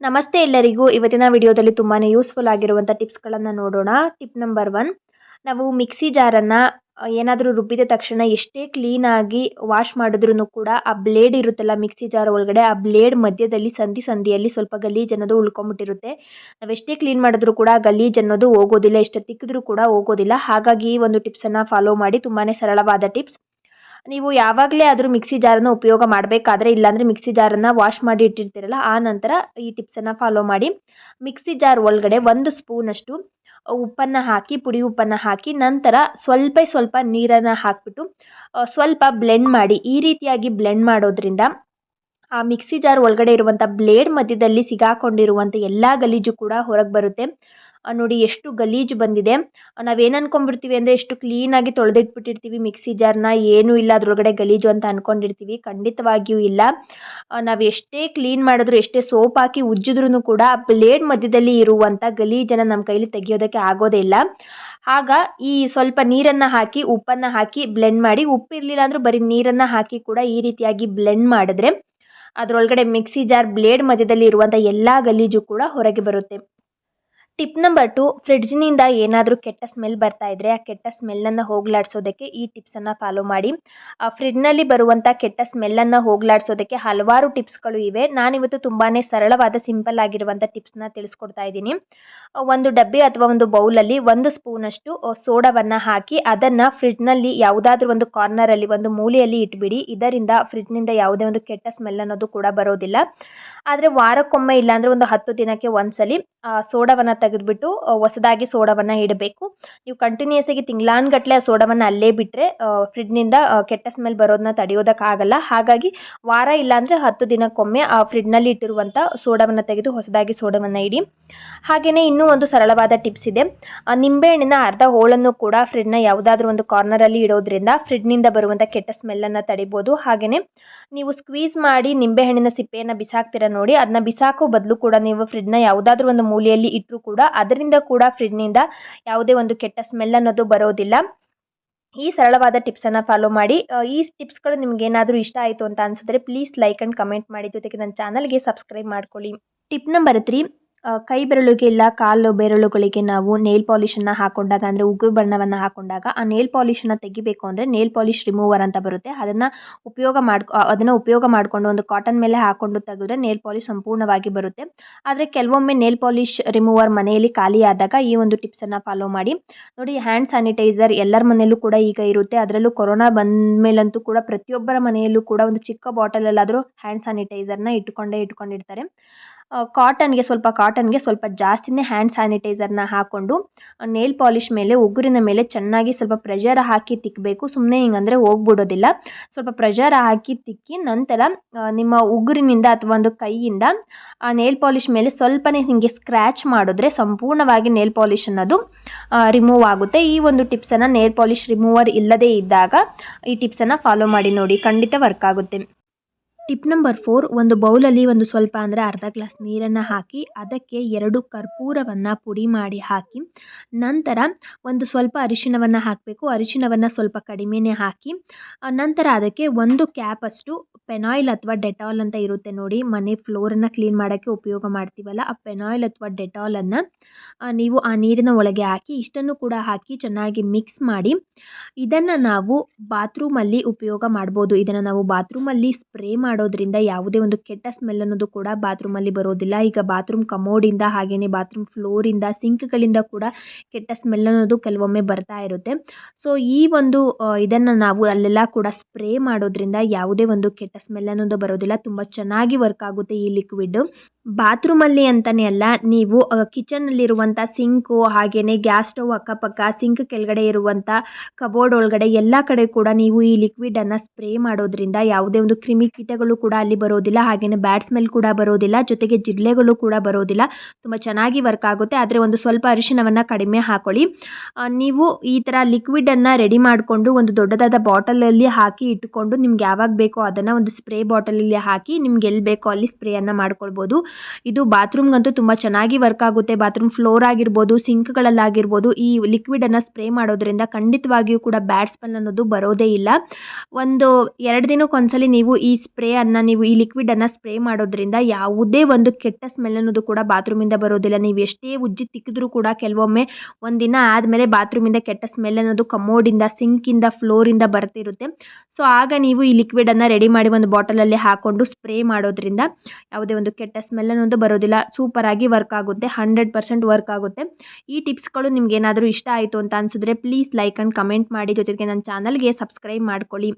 ನಮಸ್ತೆ ಎಲ್ಲರಿಗೂ. ಇವತ್ತಿನ ವಿಡಿಯೋದಲ್ಲಿ ತುಂಬಾ ಯೂಸ್ಫುಲ್ ಆಗಿರುವಂಥ ಟಿಪ್ಸ್ಗಳನ್ನು ನೋಡೋಣ. ಟಿಪ್ ನಂಬರ್ ಒನ್ ನಾವು ಮಿಕ್ಸಿ ಜಾರನ್ನು ಏನಾದರೂ ರುಬ್ಬಿದ ತಕ್ಷಣ ಎಷ್ಟೇ ಕ್ಲೀನಾಗಿ ವಾಶ್ ಮಾಡಿದ್ರೂ ಕೂಡ ಆ ಬ್ಲೇಡ್ ಇರುತ್ತಲ್ಲ ಮಿಕ್ಸಿ ಜಾರ್ ಒಳಗಡೆ, ಆ ಬ್ಲೇಡ್ ಮಧ್ಯದಲ್ಲಿ ಸಂಧಿ ಸಂಧಿಯಲ್ಲಿ ಸ್ವಲ್ಪ ಗಲೀಜು ಅನ್ನೋದು ಉಳ್ಕೊಂಬಿಟ್ಟಿರುತ್ತೆ ನಾವೆಷ್ಟೇ ಕ್ಲೀನ್ ಮಾಡಿದ್ರೂ ಕೂಡ ಗಲೀಜು ಅನ್ನೋದು ಹೋಗೋದಿಲ್ಲ, ಎಷ್ಟು ತಿಕ್ಕಿದ್ರೂ ಕೂಡ ಹೋಗೋದಿಲ್ಲ. ಹಾಗಾಗಿ ಈ ಒಂದು ಟಿಪ್ಸನ್ನು ಫಾಲೋ ಮಾಡಿ ತುಂಬಾ ಸರಳವಾದ ಟಿಪ್ಸ್ ನೀವು ಯಾವಾಗಲೇ ಆದರೂ ಮಿಕ್ಸಿ ಜಾರನ್ನು ಉಪಯೋಗ ಮಾಡಬೇಕಾದ್ರೆ, ಇಲ್ಲಾಂದರೆ ಮಿಕ್ಸಿ ಜಾರನ್ನು ವಾಶ್ ಮಾಡಿ ಇಟ್ಟಿರ್ತೀರಲ್ಲ, ಆ ನಂತರ ಈ ಟಿಪ್ಸನ್ನು ಫಾಲೋ ಮಾಡಿ. ಮಿಕ್ಸಿ ಜಾರ್ ಒಳಗಡೆ ಒಂದು ಸ್ಪೂನಷ್ಟು ಉಪ್ಪನ್ನು ಹಾಕಿ, ಪುಡಿ ಉಪ್ಪನ್ನು ಹಾಕಿ, ನಂತರ ಸ್ವಲ್ಪ ಸ್ವಲ್ಪ ನೀರನ್ನು ಹಾಕಿಬಿಟ್ಟು ಸ್ವಲ್ಪ ಬ್ಲೆಂಡ್ ಮಾಡಿ. ಈ ರೀತಿಯಾಗಿ ಬ್ಲೆಂಡ್ ಮಾಡೋದ್ರಿಂದ ಆ ಮಿಕ್ಸಿ ಜಾರ್ ಒಳಗಡೆ ಇರುವಂಥ ಬ್ಲೇಡ್ ಮಧ್ಯದಲ್ಲಿ ಸಿಗಾಕೊಂಡಿರುವಂಥ ಎಲ್ಲ ಗಲೀಜು ಕೂಡ ಹೊರಗೆ ಬರುತ್ತೆ. ನೋಡಿ ಎಷ್ಟು ಗಲೀಜು ಬಂದಿದೆ. ನಾವೇನು ಅನ್ಕೊಂಡ್ಬಿಡ್ತೀವಿ ಅಂದರೆ ಎಷ್ಟು ಕ್ಲೀನಾಗಿ ತೊಳೆದಿಟ್ಬಿಟ್ಟಿರ್ತೀವಿ ಮಿಕ್ಸಿ ಜಾರ್ನ ಏನೂ ಇಲ್ಲ ಅದರೊಳಗಡೆ ಗಲೀಜು ಅಂತ ಅಂದ್ಕೊಂಡಿರ್ತೀವಿ ಖಂಡಿತವಾಗಿಯೂ ಇಲ್ಲ. ನಾವು ಎಷ್ಟೇ ಕ್ಲೀನ್ ಮಾಡಿದ್ರು, ಎಷ್ಟೇ ಸೋಪ್ ಹಾಕಿ ಉಜ್ಜಿದ್ರೂ ಕೂಡ ಬ್ಲೇಡ್ ಮಧ್ಯದಲ್ಲಿ ಇರುವಂಥ ಗಲೀಜನ್ನು ನಮ್ಮ ಕೈಲಿ ತೆಗಿಯೋದಕ್ಕೆ ಆಗೋದೇ ಇಲ್ಲ. ಆಗ ಈ ಸ್ವಲ್ಪ ನೀರನ್ನು ಹಾಕಿ, ಉಪ್ಪನ್ನು ಹಾಕಿ ಬ್ಲೆಂಡ್ ಮಾಡಿ, ಉಪ್ಪಿರಲಿಲ್ಲ ಅಂದರೂ ಬರೀ ನೀರನ್ನು ಹಾಕಿ ಕೂಡ ಈ ರೀತಿಯಾಗಿ ಬ್ಲೆಂಡ್ ಮಾಡಿದ್ರೆ ಅದರೊಳಗಡೆ ಮಿಕ್ಸಿ ಜಾರ್ ಬ್ಲೇಡ್ ಮಧ್ಯದಲ್ಲಿ ಇರುವಂಥ ಎಲ್ಲ ಗಲೀಜು ಕೂಡ ಹೊರಗೆ ಬರುತ್ತೆ. ಟಿಪ್ ನಂಬರ್ ಟು, ಫ್ರಿಡ್ಜ್ನಿಂದ ಏನಾದರೂ ಕೆಟ್ಟ ಸ್ಮೆಲ್ ಬರ್ತಾ ಇದ್ದರೆ ಆ ಕೆಟ್ಟ ಸ್ಮೆಲ್ಲನ್ನು ಹೋಗಲಾಡಿಸೋದಕ್ಕೆ ಈ ಟಿಪ್ಸನ್ನು ಫಾಲೋ ಮಾಡಿ. ಆ ಫ್ರಿಡ್ಜ್ನಲ್ಲಿ ಬರುವಂಥ ಕೆಟ್ಟ ಸ್ಮೆಲ್ಲನ್ನು ಹೋಗಲಾಡಿಸೋದಕ್ಕೆ ಹಲವಾರು ಟಿಪ್ಸ್ಗಳು ಇವೆ. ನಾನಿವತ್ತು ತುಂಬಾ ಸರಳವಾದ, ಸಿಂಪಲ್ ಆಗಿರುವಂಥ ಟಿಪ್ಸ್ನ ತಿಳಿಸ್ಕೊಡ್ತಾ ಇದ್ದೀನಿ. ಒಂದು ಡಬ್ಬಿ ಅಥವಾ ಒಂದು ಬೌಲಲ್ಲಿ ಒಂದು ಸ್ಪೂನಷ್ಟು ಸೋಡಾವನ್ನ ಹಾಕಿ ಅದನ್ನು ಫ್ರಿಡ್ಜ್ನಲ್ಲಿ ಯಾವುದಾದ್ರೂ ಒಂದು ಕಾರ್ನರಲ್ಲಿ, ಒಂದು ಮೂಲೆಯಲ್ಲಿ ಇಟ್ಬಿಡಿ. ಇದರಿಂದ ಫ್ರಿಡ್ಜ್ನಿಂದ ಯಾವುದೇ ಒಂದು ಕೆಟ್ಟ ಸ್ಮೆಲ್ ಅನ್ನೋದು ಕೂಡ ಬರೋದಿಲ್ಲ. ಆದರೆ ವಾರಕ್ಕೊಮ್ಮೆ ಇಲ್ಲಾಂದರೆ ಒಂದು ಹತ್ತು ದಿನಕ್ಕೆ ಒಂದ್ಸಲಿ ಸೋಡಾವನ್ನು ತೆಗೆದುಬಿಟ್ಟು ಹೊಸದಾಗಿ ಸೋಡಾವನ್ನ ಇಡಬೇಕು. ನೀವು ಕಂಟಿನ್ಯೂಸ್ ಆಗಿ ತಿಂಗಳಾನ್ಗಟ್ಟಲೆ ಆ ಸೋಡಾವನ್ನ ಅಲ್ಲೇ ಬಿಟ್ಟರೆ ಫ್ರಿಡ್ನಿಂದ ಕೆಟ್ಟ ಸ್ಮೆಲ್ ಬರೋದನ್ನ ತಡೆಯೋದಕ್ಕಾಗಲ್ಲ. ಹಾಗಾಗಿ ವಾರ ಇಲ್ಲಾಂದರೆ ಹತ್ತು ದಿನಕ್ಕೊಮ್ಮೆ ಆ ಫ್ರಿಡ್ನಲ್ಲಿ ಇಟ್ಟಿರುವಂಥ ಸೋಡಾವನ್ನ ತೆಗೆದು ಹೊಸದಾಗಿ ಸೋಡಾವನ್ನ ಇಡಿ. ಹಾಗೆಯೇ ಇನ್ನೂ ಒಂದು ಸರಳವಾದ ಟಿಪ್ಸ್ ಇದೆ. ನಿಂಬೆಹಣ್ಣಿನ ಅರ್ಧ ಹೋಳನ್ನು ಕೂಡ ಫ್ರಿಡ್ನ ಯಾವುದಾದ್ರೂ ಒಂದು ಕಾರ್ನರಲ್ಲಿ ಇಡೋದ್ರಿಂದ ಫ್ರಿಡ್ನಿಂದ ಬರುವಂಥ ಕೆಟ್ಟ ಸ್ಮೆಲ್ಲನ್ನು ತಡಿಬೋದು. ಹಾಗೆಯೇ ನೀವು ಸ್ಕ್ವೀಸ್ ಮಾಡಿ ನಿಂಬೆಹಣ್ಣಿನ ಸಿಪ್ಪೆಯನ್ನು ಬಿಸಾಕ್ತೀರ ನೋಡಿ ಅದನ್ನ ಬಿಸಾಕೋ ಬದಲು ಕೂಡ ನೀವು ಫ್ರಿಡ್ನ ಯಾವುದಾದ್ರೂ ಒಂದು ಮೂಲೆಯಲ್ಲಿ ಇಟ್ಟರೂ ಕೂಡ ಅದರಿಂದ ಕೂಡ ಫ್ರಿಡ್ಜ್ನಿಂದ ಯಾವುದೇ ಒಂದು ಕೆಟ್ಟ ಸ್ಮೆಲ್ ಅನ್ನೋದು ಬರೋದಿಲ್ಲ. ಈ ಸರಳವಾದ ಟಿಪ್ಸನ್ನು ಫಾಲೋ ಮಾಡಿ. ಈ ಟಿಪ್ಸ್ಗಳು ನಿಮ್ಗೆ ಏನಾದರೂ ಇಷ್ಟ ಆಯಿತು ಅಂತ ಅನ್ಸಿದ್ರೆ ಪ್ಲೀಸ್ ಲೈಕ್ ಆ್ಯಂಡ್ ಕಮೆಂಟ್ ಮಾಡಿ ಜೊತೆಗೆ ನನ್ನ ಚಾನಲ್ಗೆ ಸಬ್ಸ್ಕ್ರೈಬ್ ಮಾಡ್ಕೊಳ್ಳಿ. ಟಿಪ್ ನಂಬರ್ ತ್ರೀ ಕೈ ಬೆರಳಿಗೆ ಇಲ್ಲ ಕಾಲು ಬೆರಳುಗಳಿಗೆ ನಾವು ನೇಲ್ ಪಾಲಿಷನ್ನು ಹಾಕೊಂಡಾಗ ಅಂದರೆ ಉಗುರು ಬಣ್ಣವನ್ನು ಹಾಕೊಂಡಾಗ ಆ ನೇಲ್ ಪಾಲಿಷನ್ನು ತೆಗಿಬೇಕು ಅಂದರೆ ನೇಲ್ ಪಾಲಿಷ್ ರಿಮೂವರ್ ಅಂತ ಬರುತ್ತೆ. ಅದನ್ನು ಉಪಯೋಗ ಮಾಡ್ಕೊ ಅದನ್ನು ಉಪಯೋಗ ಮಾಡಿಕೊಂಡು ಒಂದು ಕಾಟನ್ ಮೇಲೆ ಹಾಕ್ಕೊಂಡು ತೆಗೆದ್ರೆ ನೇಲ್ ಪಾಲಿಷ್ ಸಂಪೂರ್ಣವಾಗಿ ಬರುತ್ತೆ. ಆದರೆ ಕೆಲವೊಮ್ಮೆ ನೇಲ್ ಪಾಲಿಷ್ ರಿಮೂವರ್ ಮನೆಯಲ್ಲಿ ಖಾಲಿ ಆದಾಗ ಈ ಒಂದು ಟಿಪ್ಸನ್ನು ಫಾಲೋ ಮಾಡಿ. ನೋಡಿ ಹ್ಯಾಂಡ್ ಸ್ಯಾನಿಟೈಸರ್ ಎಲ್ಲರ ಮನೆಯಲ್ಲೂ ಕೂಡ ಈಗ ಇರುತ್ತೆ. ಅದರಲ್ಲೂ ಕೊರೋನಾ ಬಂದ ಮೇಲಂತೂ ಕೂಡ ಪ್ರತಿಯೊಬ್ಬರ ಮನೆಯಲ್ಲೂ ಕೂಡ ಒಂದು ಚಿಕ್ಕ ಬಾಟಲಲ್ಲಾದರೂ ಹ್ಯಾಂಡ್ ಸ್ಯಾನಿಟೈಸರ್ನ ಇಟ್ಕೊಂಡೇ ಇಟ್ಕೊಂಡಿರ್ತಾರೆ. ಕಾಟನ್ಗೆ ಸ್ವಲ್ಪ ಕಾಟನ್ಗೆ ಸ್ವಲ್ಪ ಜಾಸ್ತಿನೇ ಹ್ಯಾಂಡ್ ಸ್ಯಾನಿಟೈಸರ್ನ ಹಾಕ್ಕೊಂಡು ನೇಲ್ ಪಾಲಿಷ್ ಮೇಲೆ, ಉಗುರಿನ ಮೇಲೆ ಚೆನ್ನಾಗಿ ಸ್ವಲ್ಪ ಪ್ರೆಷರ್ ಹಾಕಿ ತಿಕ್ಕಬೇಕು ಸುಮ್ಮನೆ ಹಿಂಗಂದರೆ ಹೋಗ್ಬಿಡೋದಿಲ್ಲ. ಸ್ವಲ್ಪ ಪ್ರೆಷರ್ ಹಾಕಿ ತಿಕ್ಕಿ ನಂತರ ನಿಮ್ಮ ಉಗುರಿನಿಂದ ಅಥವಾ ಒಂದು ಕೈಯಿಂದ, ಆ ನೇಲ್ ಪಾಲಿಷ್ ಮೇಲೆ ಸ್ವಲ್ಪನೇ ಹಿಂಗೆ ಸ್ಕ್ರ್ಯಾಚ್ ಮಾಡಿದ್ರೆ ಸಂಪೂರ್ಣವಾಗಿ ನೇಲ್ ಪಾಲಿಶ್ ಅನ್ನೋದು ರಿಮೂವ್ ಆಗುತ್ತೆ. ಈ ಒಂದು ಟಿಪ್ಸನ್ನು ನೇಲ್ ಪಾಲಿಷ್ ರಿಮೂವರ್ ಇಲ್ಲದೇ ಇದ್ದಾಗ ಈ ಟಿಪ್ಸನ್ನು ಫಾಲೋ ಮಾಡಿ ನೋಡಿ. ಖಂಡಿತ ವರ್ಕ್ ಆಗುತ್ತೆ. ಟಿಪ್ ನಂಬರ್ ಫೋರ್, ಒಂದು ಬೌಲಲ್ಲಿ ಒಂದು ಸ್ವಲ್ಪ ಅಂದರೆ ಅರ್ಧ ಗ್ಲಾಸ್ ನೀರನ್ನು ಹಾಕಿ, ಅದಕ್ಕೆ ಎರಡು ಕರ್ಪೂರವನ್ನು ಪುಡಿ ಮಾಡಿ ಹಾಕಿ, ನಂತರ ಒಂದು ಸ್ವಲ್ಪ ಅರಿಶಿಣವನ್ನು ಹಾಕಬೇಕು. ಅರಿಶಿಣವನ್ನು ಸ್ವಲ್ಪ ಕಡಿಮೆನೇ ಹಾಕಿ ನಂತರ ಅದಕ್ಕೆ ಒಂದು ಕ್ಯಾಪಷ್ಟು ಪೆನಾಯಿಲ್ ಅಥವಾ ಡೆಟಾಲ್ ಅಂತ ಇರುತ್ತೆ ನೋಡಿ. ಮನೆ ಫ್ಲೋರನ್ನು ಕ್ಲೀನ್ ಮಾಡೋಕ್ಕೆ ಉಪಯೋಗ ಮಾಡ್ತೀವಲ್ಲ, ಆ ಪೆನಾಯಿಲ್ ಅಥವಾ ಡೆಟಾಲನ್ನು ನೀವು ಆ ನೀರಿನ ಒಳಗೆ ಹಾಕಿ, ಇಷ್ಟನ್ನು ಕೂಡ ಹಾಕಿ ಚೆನ್ನಾಗಿ ಮಿಕ್ಸ್ ಮಾಡಿ, ಇದನ್ನು ನಾವು ಬಾತ್ರೂಮಲ್ಲಿ ಉಪಯೋಗ ಮಾಡ್ಬೋದು. ಇದನ್ನು ನಾವು ಬಾತ್ರೂಮಲ್ಲಿ ಸ್ಪ್ರೇ ಮಾಡೋದ್ರಿಂದ ಯಾವುದೇ ಒಂದು ಕೆಟ್ಟ ಸ್ಮೆಲ್ ಅನ್ನೋದು ಕೂಡ ಬಾತ್ರೂಮಲ್ಲಿ ಬರೋದಿಲ್ಲ. ಈಗ ಬಾತ್ರೂಮ್ ಕಮೋಡಿಂದ ಹಾಗೆಯೇ ಬಾತ್ರೂಮ್ ಫ್ಲೋರಿಂದ ಸಿಂಕ್ಗಳಿಂದ ಕೂಡ ಕೆಟ್ಟ ಸ್ಮೆಲ್ ಅನ್ನೋದು ಕೆಲವೊಮ್ಮೆ ಬರ್ತಾ ಇರುತ್ತೆ. ಸೊ ಈ ಒಂದು ಇದನ್ನು ನಾವು ಅಲ್ಲೆಲ್ಲ ಕೂಡ ಸ್ಪ್ರೇ ಮಾಡೋದ್ರಿಂದ ಯಾವುದೇ ಒಂದು ಕೆಟ್ಟ ಸ್ಮೆಲ್ ಅನ್ನೋದು ಬರೋದಿಲ್ಲ. ತುಂಬ ಚೆನ್ನಾಗಿ ವರ್ಕ್ ಆಗುತ್ತೆ ಈ ಲಿಕ್ವಿಡ್ ಬಾತ್ರೂಮಲ್ಲಿ ಅಂತಲೇ ಅಲ್ಲ, ನೀವು ಕಿಚನ್ನಲ್ಲಿರುವಂಥ ಸಿಂಕು ಹಾಗೆಯೇ ಗ್ಯಾಸ್ ಸ್ಟವ್ ಅಕ್ಕಪಕ್ಕ ಸಿಂಕ್ ಕೆಳಗಡೆ ಇರುವಂಥ ಕಬೋರ್ಡ್ ಒಳಗಡೆ ಎಲ್ಲ ಕಡೆ ಕೂಡ ನೀವು ಈ ಲಿಕ್ವಿಡನ್ನು ಸ್ಪ್ರೇ ಮಾಡೋದ್ರಿಂದ ಯಾವುದೇ ಒಂದು ಕ್ರಿಮಿಕೀಟಗಳು ಕೂಡ ಅಲ್ಲಿ ಬರೋದಿಲ್ಲ ಹಾಗೆಯೇ ಬ್ಯಾಡ್ ಸ್ಮೆಲ್ ಕೂಡ ಬರೋದಿಲ್ಲ, ಜೊತೆಗೆ ಜಿರಳೆಗಳು ಕೂಡ ಬರೋದಿಲ್ಲ. ತುಂಬ ಚೆನ್ನಾಗಿ ವರ್ಕ್ ಆಗುತ್ತೆ, ಆದರೆ ಒಂದು ಸ್ವಲ್ಪ ಅರಿಶಿಣವನ್ನು ಕಡಿಮೆ ಹಾಕೊಳ್ಳಿ. ನೀವು ಈ ಥರ ಲಿಕ್ವಿಡನ್ನು ರೆಡಿ ಮಾಡಿಕೊಂಡು ಒಂದು ದೊಡ್ಡದಾದ ಬಾಟಲಲ್ಲಿ ಹಾಕಿ ಇಟ್ಟುಕೊಂಡು ನಿಮ್ಗೆ ಯಾವಾಗ ಬೇಕೋ ಅದನ್ನು ಒಂದು ಸ್ಪ್ರೇ ಬಾಟಲಲ್ಲಿ ಹಾಕಿ ನಿಮ್ಗೆ ಎಲ್ಲಿ ಬೇಕೋ ಅಲ್ಲಿ ಸ್ಪ್ರೇಯನ್ನು ಮಾಡ್ಕೊಳ್ಬೋದು. ಇದು ಬಾತ್ರೂಮ್ಗಂತೂ ತುಂಬ ಚೆನ್ನಾಗಿ ವರ್ಕ್ ಆಗುತ್ತೆ ಬಾತ್ರೂಮ್ ಫ್ಲೋರ್ ಆಗಿರ್ಬೋದು ಸಿಂಕ್ಗಳಲ್ಲಾಗಿರ್ಬೋದು ಈ ಲಿಕ್ವಿಡನ್ನು ಸ್ಪ್ರೇ ಮಾಡೋದ್ರಿಂದ ಖಂಡಿತವಾಗಿಯೂ ಕೂಡ ಬ್ಯಾಡ್ ಸ್ಮೆಲ್ ಅನ್ನೋದು ಬರೋದೇ ಇಲ್ಲ. ಒಂದು ಎರಡು ದಿನಕ್ಕೊಂದ್ಸಲಿ ನೀವು ಈ ಸ್ಪ್ರೇ ಸ್ಪ್ರೇಯನ್ನು ನೀವು ಈ ಲಿಕ್ವಿಡನ್ನು ಸ್ಪ್ರೇ ಮಾಡೋದ್ರಿಂದ ಯಾವುದೇ ಒಂದು ಕೆಟ್ಟ ಸ್ಮೆಲ್ ಅನ್ನೋದು ಕೂಡ ಬಾತ್ರೂಮಿಂದ ಬರೋದಿಲ್ಲ. ನೀವು ಎಷ್ಟೇ ಉಜ್ಜಿ ತಿಕ್ಕಿದ್ರೂ ಕೂಡ ಕೆಲವೊಮ್ಮೆ ಒಂದಿನ ಆದಮೇಲೆ ಬಾತ್ರೂಮಿಂದ ಕೆಟ್ಟ ಸ್ಮೆಲ್ ಅನ್ನೋದು ಕಮೋಡಿಂದ ಸಿಂಕಿಂದ ಫ್ಲೋರಿಂದ ಬರ್ತಿರುತ್ತೆ. ಸೊ ಆಗ ನೀವು ಈ ಲಿಕ್ವಿಡನ್ನು ರೆಡಿ ಮಾಡಿ ಒಂದು ಬಾಟಲಲ್ಲಿ ಹಾಕ್ಕೊಂಡು ಸ್ಪ್ರೇ ಮಾಡೋದ್ರಿಂದ ಯಾವುದೇ ಒಂದು ಕೆಟ್ಟ ಸ್ಮೆಲ್ ಅನ್ನೋದು ಬರೋದಿಲ್ಲ. ಸೂಪರಾಗಿ ವರ್ಕ್ ಆಗುತ್ತೆ. ಹಂಡ್ರೆಡ್ ಪರ್ಸೆಂಟ್ ವರ್ಕ್ ಆಗುತ್ತೆ. ಈ ಟಿಪ್ಸ್ಗಳು ನಿಮ್ಗೆ ಏನಾದರೂ ಇಷ್ಟ ಆಯಿತು ಅಂತ ಅನಿಸಿದ್ರೆ ಪ್ಲೀಸ್ ಲೈಕ್ ಆ್ಯಂಡ್ ಕಮೆಂಟ್ ಮಾಡಿ. ಜೊತೆಗೆ ನನ್ನ ಚಾನಲ್ಗೆ ಸಬ್ಸ್ಕ್ರೈಬ್ ಮಾಡ್ಕೊಳ್ಳಿ.